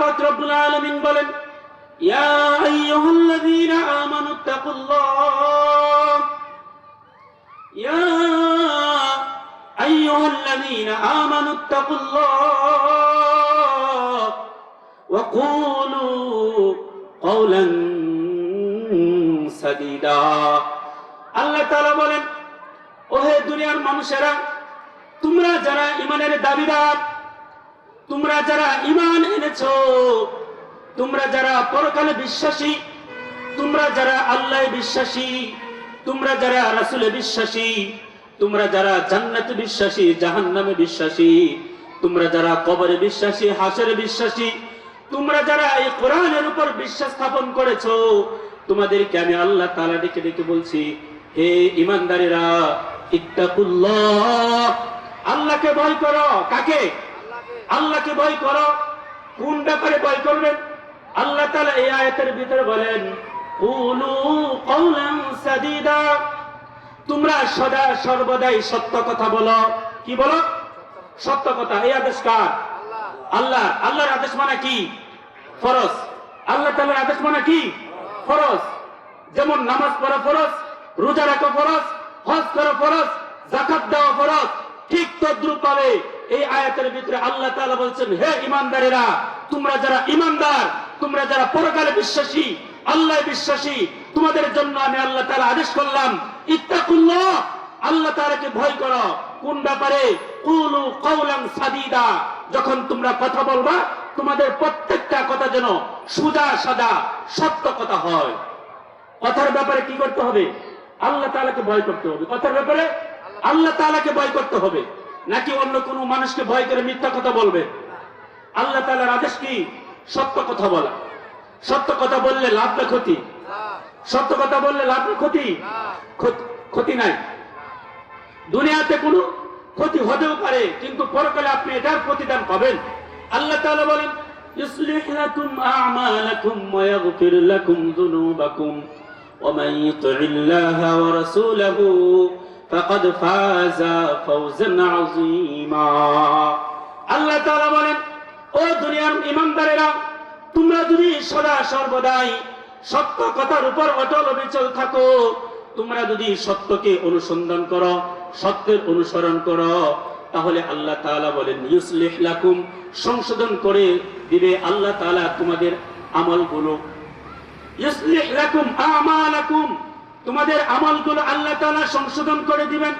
পাক রব্বুল আলামিন বলেন, ইয়া আইয়ুহাল্লাযীনা আমানুত্তাকুল্লাহ ইয়া আইয়ুহাল্লাযীনা আমানুত্তাকুল্লাহ ওয়া কুলু কওলান সাদীদা। আল্লাহ তাআলা বলেন, ওহে দুনিয়ার মানুষেরা, তোমরা যারা ইমানের দাবিদার তোমরা যারা ইমান এনেছো, তোমরা যারা পরকালে বিশ্বাসী, তোমরা যারা আল্লাহ বিশ্বাসী, তোমরা যারা রাসুলে বিশ্বাসী, তোমরা যারা জান্নাতে বিশ্বাসী, জাহান্নামে বিশ্বাসী, তোমরা যারা কবরে বিশ্বাসী, হাসরে বিশ্বাসী, তোমরা যারা এই কোরআনের উপর বিশ্বাস স্থাপন করেছ, তোমাদেরকে আমি আল্লাহ তালা ডেকে ডেকে বলছি, হে ইমানদারেরা ইত্তাকুল্লাহ। আল্লাহকে ভয় করো। কাকে? আল্লাহকে ভয় করো। কোন ব্যাপারে ভয় করবেন? আল্লাহ তাআলা এই আয়াতের ভিতরে বলেন তোমরা সদা সর্বদাই সত্য কথা বলো। কি বলো? সত্য কথা। এই আদেশ কার? আল্লাহ। আল্লাহর আদেশ মানে কি? ফরজ। আল্লাহ তালার আদেশ মানে কি? ফরজ। যেমন নামাজ পড়া ফরজ রোজা রাখা ফরজ হজ করা ফরজ জাকাত দেওয়া ফরজ ঠিক তদ্রুপ ভাবে এই আয়াতের ভিতরে আল্লাহ বলছেন, হে ইমানদারেরা তোমরা যারা ইমানদার তোমরা যারা পরকালে বিশ্বাসী আল্লাহ বিশ্বাসী, তোমাদের জন্য আমি আল্লাহ তাআলা আদেশ করলাম, ইত্তাকুল্লাহ, আল্লাহ তাআলাকে ভয় করো। কোন ব্যাপারে? সাদীদা, যখন তোমরা কথা বলবা, তোমাদের প্রত্যেকটা কথা যেন সুজা সাদা, সত্য কথা হয়। কথার ব্যাপারে কি করতে হবে? আল্লাহ তালাকে ভয় করতে হবে। কথার ব্যাপারে আল্লাহ তাআলাকে ভয় করতে হবে। নাকি অন্য কোনো মানুষকে ভয় করে মিথ্যা কথা বলবে? আল্লাহ তালার আদেশ কি? সত্য কথা বলা। সত্য কথা বললে লাভ না ক্ষতি? সত্য কথা বললে লাভ না ক্ষতি? ক্ষতি নাই। দুনিয়াতে কোনো ক্ষতি হতেও পারে, কিন্তু পরকালে আপনি এটার প্রতিদান পাবেন। আল্লাহ তালা বলেন, ইসলিহ লাকুম আমালাকুম ওয়া লাকুম যুনুবাকুম ওয়া মান ইউতি'িল্লাহা ওয়া রাসূলাহু। فقد فاز فوزا عظيما আল্লাহ তাআলা বলেন ও দুনিয়ার ইমানদারেরা তোমরা যদি সদা সর্বদাই সত্য কথার উপর অটল অবিচল থাকো তোমরা যদি সত্যকে অনুসন্ধান করো সত্যের অনুসরণ করো তাহলে আল্লাহ তাআলা বলেন ইউসলিহ লাকুম সংশোধন করে দিবে আল্লাহ তাআলা তোমাদের আমলগুলো ইউসলিহ লাকুম আমালাকুম তোমাদের আমলগুলো আল্লাহ তাআলা সংশোধন করে দিবেন।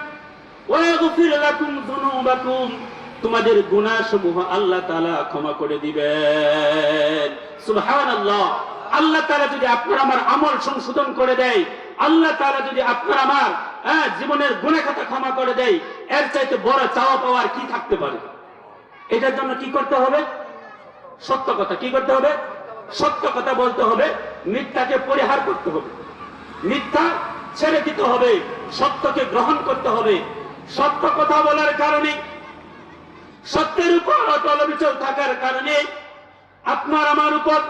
তোমাদের গুনাহসমূহ আল্লাহ তাআলা ক্ষমা করে দিবেন। সুবহানাল্লাহ। আল্লাহ তাআলা যদি আপনার আমার আমল সংশোধন করে দেয় আল্লাহ তাআলা যদি আপনার আমার হ্যাঁ, জীবনের গুনাহ খাতা ক্ষমা করে দেয় এর চাইতে বড় চাওয়া পাওয়ার কি থাকতে পারে? এটার জন্য কি করতে হবে? সত্য কথা কি করতে হবে? সত্য কথা বলতে হবে মিথ্যাকে পরিহার করতে হবে। মিথ্যা ছেড়ে দিতে হবে, সত্যকে গ্রহণ করতে হবে। সত্য কথা বলার কারণে, সত্যের উপর অটল অবিচল থাকার কারণে আপনার, আমার উপর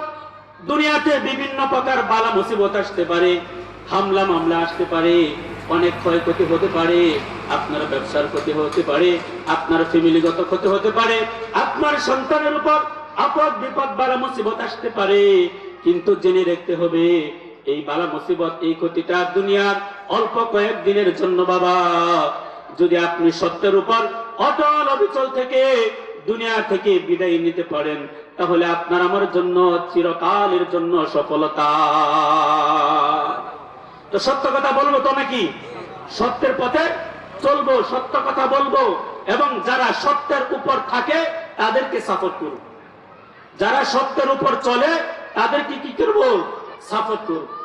দুনিয়াতে বিভিন্ন প্রকার বালা মুসিবত আসতে পারে, হামলা, মামলা আসতে পারে, অনেক ক্ষয়ক্ষতি হতে পারে, আপনার ব্যবসার ক্ষতি হতে পারে, আপনার ফ্যামিলিগত ক্ষতি হতে পারে, আপনার সন্তানের উপর আপদ বিপদ বালা মুসিবত আসতে পারে। কিন্তু জেনে রাখতে হবে এই বালা মুসিবত, এই ক্ষতিটা দুনিয়ার। অল্প কয়েক দিনের জন্য বাবা, যদি আপনি সত্যের উপর অটল অবিচল থেকে দুনিয়া থেকে বিদায় নিতে পারেন, তাহলে আপনার আমার জন্য চিরকালের জন্য সফলতা। তো সত্য কথা বলব তো নাকি? সত্যের পথে চলবো, সত্য কথা বলব, এবং যারা সত্যের উপর থাকে, তাদেরকে সাপোর্ট করব। যারা সত্যের উপর চলে, তাদেরকে কি করব? সাপোর্ট করব